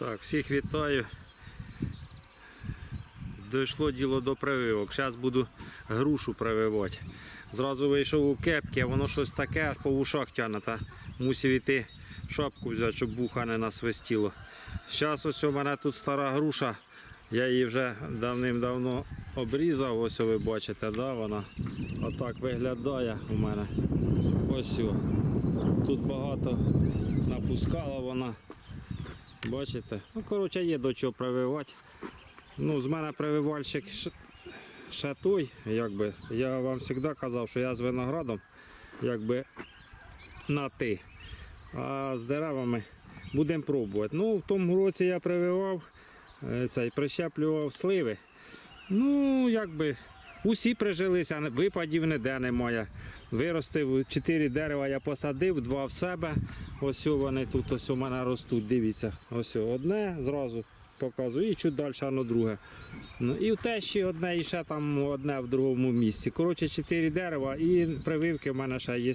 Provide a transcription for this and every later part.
Так, всіх вітаю. Дійшло діло до прививок. Зараз буду грушу прививати. Зразу вийшов у кепки, а воно щось таке аж по вушах тягне. Та мусив іти шапку взяти, щоб вуха не насвистіло. Зараз ось у мене тут стара груша. Я її вже давним-давно обрізав, ось ви бачите, да, вона отак виглядає у мене. Ось. Тут багато напускала вона. Бачите? Ну, коротше, є до чого прививати. Ну, з мене прививальщик ш- ще той, якби. Я вам завжди казав, що я з виноградом якби на ти. А з деревами будемо пробувати. Ну, в тому році я прививав е, цей, прищеплював сливи. Ну, якби. Усі прижилися, випадів ніде немає. Виростив чотири дерева, я посадив, два в себе. Ось вони тут ось у мене ростуть. Дивіться, ось одне зразу показую, і чуть далі воно друге. Ну, і те ще одне, і ще там одне в другому місці. Коротше, чотири дерева і прививки в мене ще є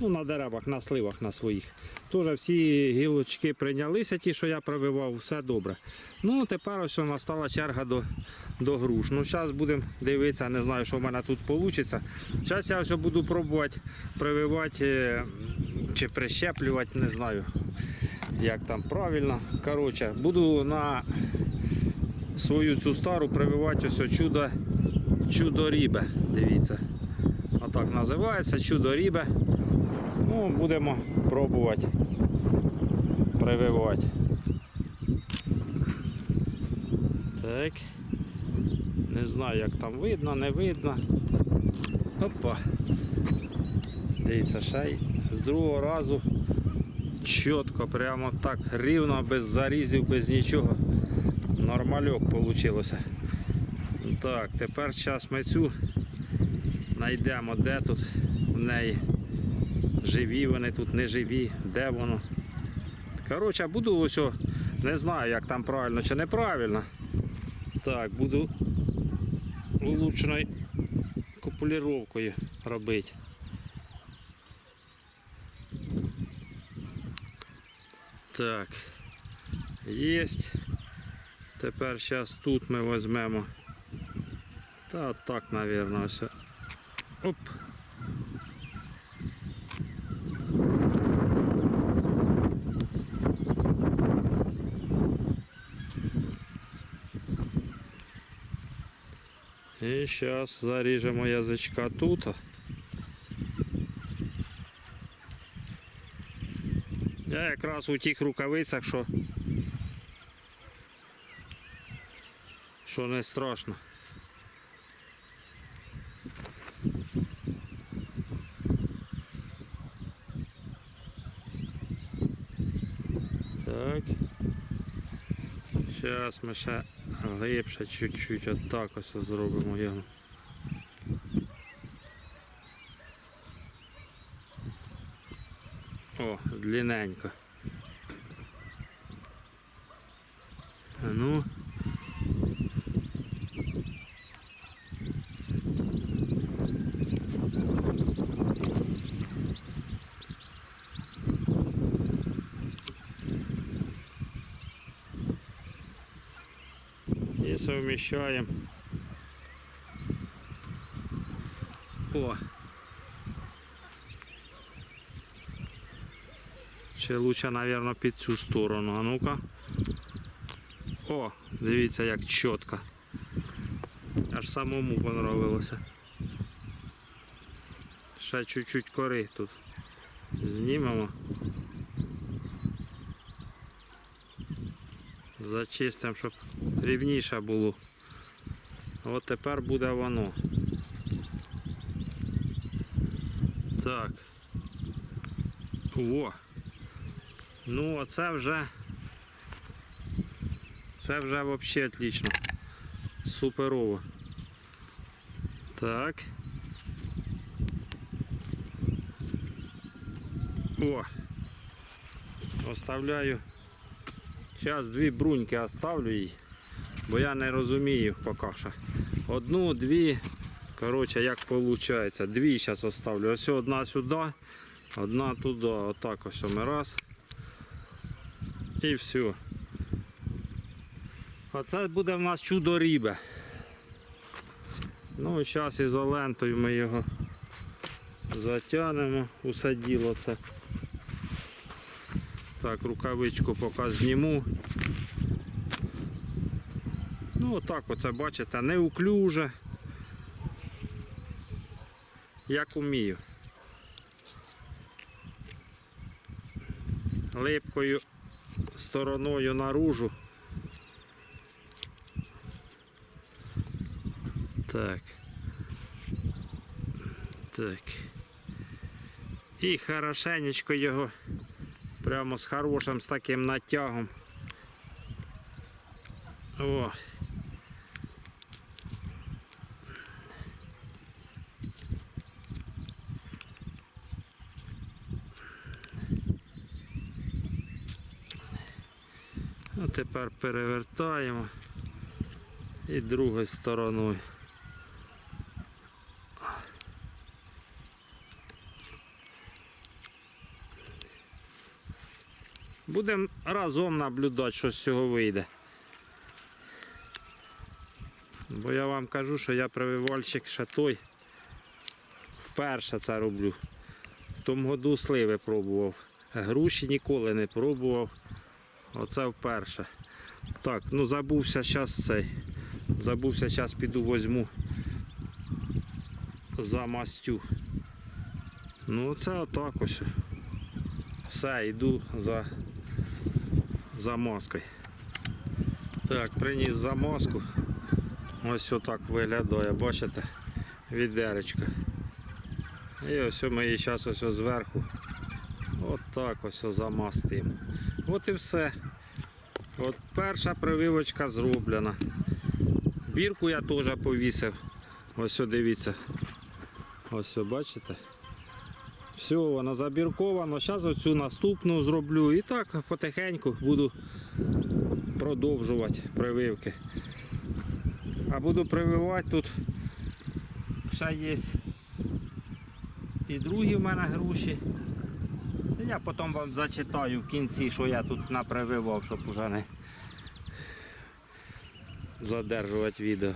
ну, на деревах, на сливах на своїх. Теж всі гілочки прийнялися, ті, що я прививав, все добре. Ну, тепер ось настала черга до, до груш. Ну, зараз будемо дивитися, не знаю, що в мене тут вийде. Зараз я ось буду пробувати прививати е, чи прищеплювати, не знаю, як там правильно. Коротше, буду на свою цю стару прививати ось чудо, чудо рібе. Дивіться. Отак називається чудо рібе. Ну, будемо пробувати прививати. Так. Не знаю, як там видно, не видно. Опа. Дивіться, ще й з другого разу чітко, прямо так рівно, без зарізів, без нічого. Нормальок вийшло. Так, тепер зараз ми цю знайдемо, де тут в неї. Живі вони тут, не живі, де воно. Коротше, буду ось, не знаю, як там правильно чи неправильно. Так, буду улучшеною копуліровкою робити. Так, єсть. Тепер зараз тут ми візьмемо. Та так, мабуть, все. Оп. І зараз заріжемо язичка тут. Я якраз у тих рукавицях, що, що не страшно. Так. Зараз ми ще глибше чуть-чуть отак ось зробимо його. О, длинненько. Ну. І совмещаємо. О. Ще лучше, мабуть, під цю сторону. А ну-ка. О, дивіться, як чітко. Аж самому понравилося. Ще чуть-чуть кори тут. Знімемо. Зачистимо, щоб рівніше було. От тепер буде воно. Так. О. Ну, оце вже. Це вже взагалі отлично. Суперово. Так. О. Оставляю. Зараз дві бруньки оставлю їй, бо я не розумію поки що. Одну, дві. Коротше, як виходить. Дві зараз оставлю. Ось одна сюди, одна туди. Отак ось ми раз. І все. Оце буде в нас чудо ріба. Ну зараз ізолентою ми його затягнемо, усе діло це. Так, рукавичку поки зніму. Ну отак оце бачите, неуклюже. Як умію. Липкою стороною наружу. Так. Так. І хорошенечко його прямо з хорошим з таким натягом. О. А тепер перевертаємо і другою стороною. Будемо разом наблюдати, що з цього вийде. Бо я вам кажу, що я прививальщик ще той. Вперше це роблю. В тому году сливи пробував. Груші ніколи не пробував. Оце вперше. Так, ну забувся зараз цей. Забувся, зараз піду возьму за мастю. Ну це отак ось. Все, йду за, за маскою. Так, приніс замазку. Ось отак виглядає, бачите? Відеречко. І ось ми її зараз ось зверху. От так ось замастимо. От і все. От перша прививочка зроблена. Бірку я теж повісив. Ось дивіться. Ось бачите? Все, вона забіркована. Зараз оцю наступну зроблю. І так потихеньку буду продовжувати прививки. А буду прививати тут. Ще є і другі в мене груші. Я потім вам зачитаю в кінці, що я тут напрививав, щоб уже не задержувати відео.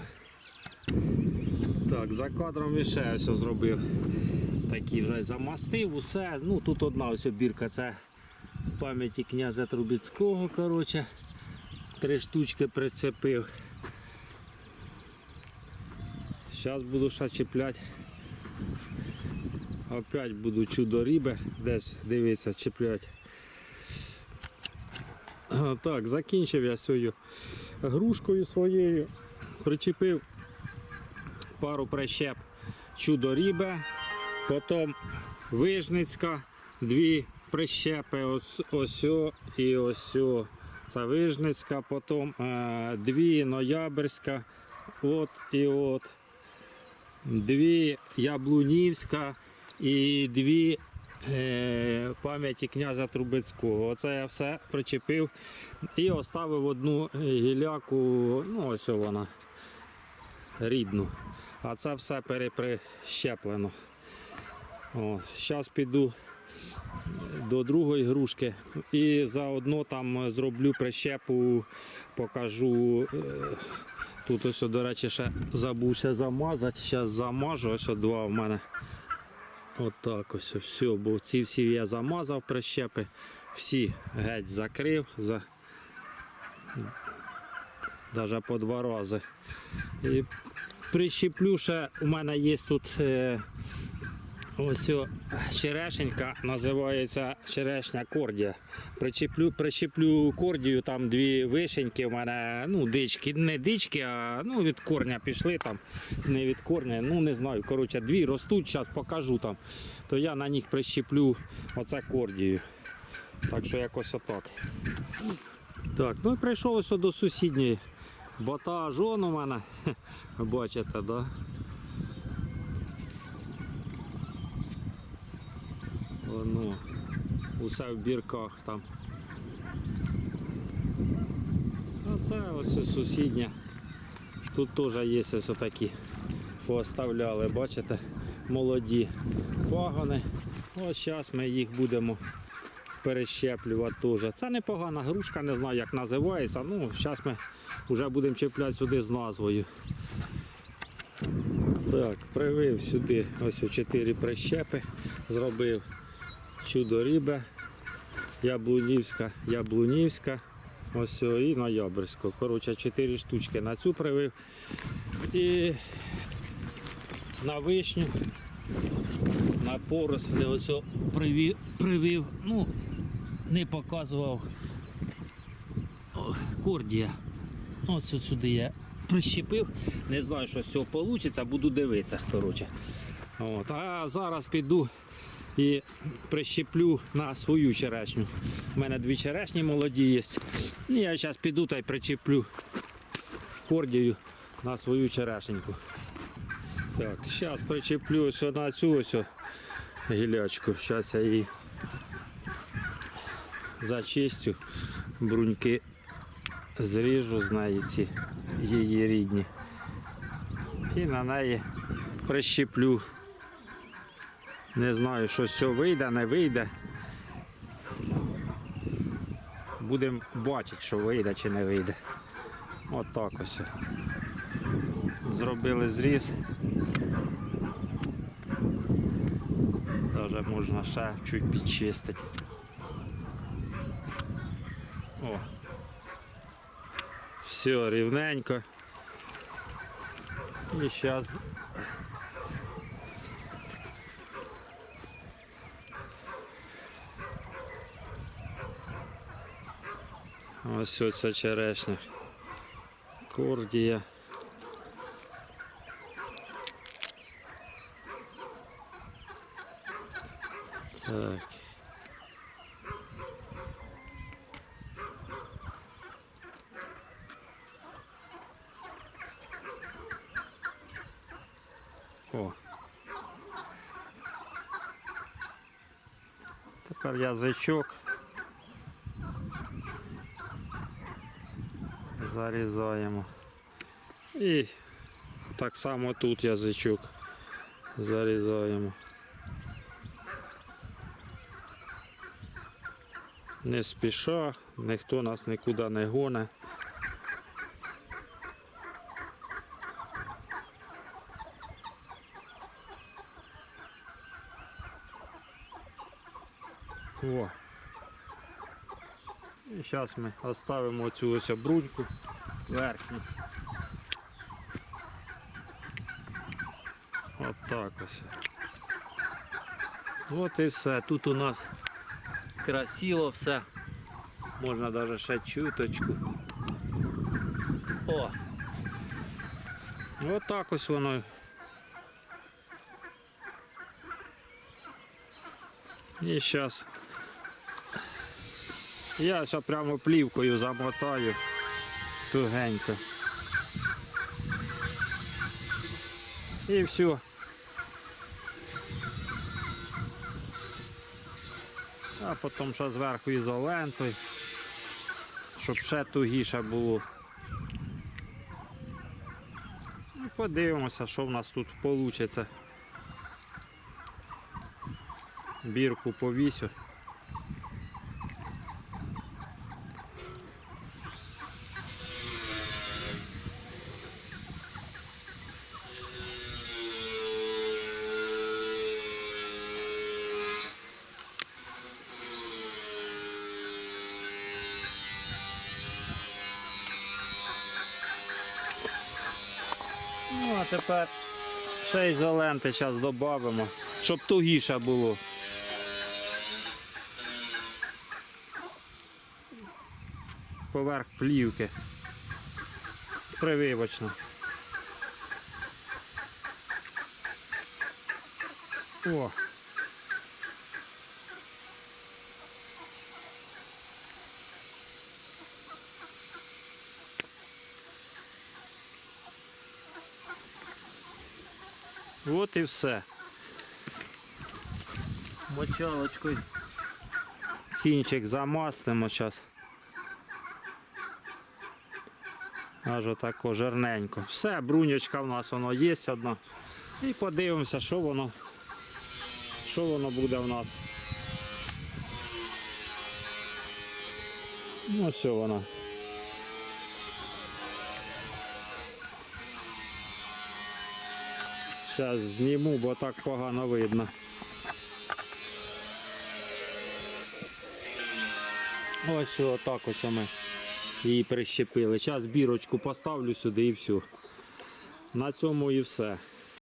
Так, за кадром ще ось зробив. Такі вже замастив, усе. Ну тут одна ось бірка, це пам'яті князя Трубецького, коротше. Три штучки прицепив. Зараз буду ще чіпляти. Опять буду чудо риби, десь дивитися, чіплять. Так, закінчив я свою грушкою своєю. Причепив пару прищеп чудо риби, потім вижницька, дві прищепи, ось ось і ось. Це вижницька, потім е, дві ноябрьська, от і от. Дві яблунівська і дві е, пам'яті князя Трубецького. Оце я все причепив і оставив одну гіляку, ну ось вона рідну. А це все переприщеплено. Зараз піду до другої грушки і заодно там зроблю прищепу, покажу. е, Тут ось, до речі, ще забувся замазати. Зараз замажу, ось два в мене. Отак ось все. Бо ці всі я замазав прищепи, всі геть закрив, за... навіть по два рази. І прищеплю ще, у мене є тут е, ось черешенька, називається черешня кордія. Причеплю, прищеплю кордію, там дві вишеньки у мене, ну, дички, не дички, а ну, від корня пішли там, не від корня, ну не знаю. Коротше, дві ростуть, зараз покажу там. То я на них прищеплю оце кордію. Так що якось отак. Так, ну і прийшов ось до сусідньої. Батажон у мене. Бачите? Да? Воно, усе в бірках там. А це ось сусідня. Тут теж є ось такі. Поставляли, бачите, молоді пагони. Ось зараз ми їх будемо перещеплювати теж. Це непогана грушка, не знаю як називається. Ну, зараз ми вже будемо чіпляти сюди з назвою. Так, привив сюди ось 4 прищепи, зробив чудо риба, яблунівська, яблунівська, ось і ноябрьська. Коротше, 4 штучки на цю привив. І на вишню, на порослі ось о привів. Ну, не показував кордія. Ось сюди я прищепив. Не знаю, що з цього вийде, буду дивитися. Коротше. От. А зараз піду і прищеплю на свою черешню. У мене дві черешні молоді є. Я зараз піду та й причеплю кордію на свою черешеньку. Так, зараз причеплю ось на цю ось гілячку. Зараз я її зачистю, бруньки зріжу з неї ці її рідні. І на неї прищеплю. Не знаю, що з цього вийде, не вийде. Будемо бачити, що вийде чи не вийде. От так ось. Зробили зріз. Даже можна ще чуть підчистити. О. Все рівненько. І зараз ось оця черешня. Кордія. Так. О. Тепер язичок. Зарізаємо. І так само тут язичок зарізаємо. Не спіша, ніхто нас нікуди не гоне. О. Зараз ми оставимо цю ось обруньку верхню. От так ось. От і все. Тут у нас красиво все. Можна навіть ще чуточку. О! От так ось воно. І зараз я ще прямо плівкою замотаю тугенько. І все. А потім ще зверху ізолентою, щоб ще тугіше було. Ну, Подивимося, що в нас тут вийде. Бірку повісю. Тепер ще ізоленти зараз додамо, щоб тугіше було. Поверх плівки. Прививочно. О. От і все. Мочалочкою. Кінчик замаснемо зараз. Аж отако жирненько. Все, бруньочка в нас воно є одна. І подивимося, що воно, що воно буде в нас. Ну, все вона. Зараз зніму, бо так погано видно. Ось отак ось ми її прищепили. Зараз бірочку поставлю сюди і все. На цьому і все.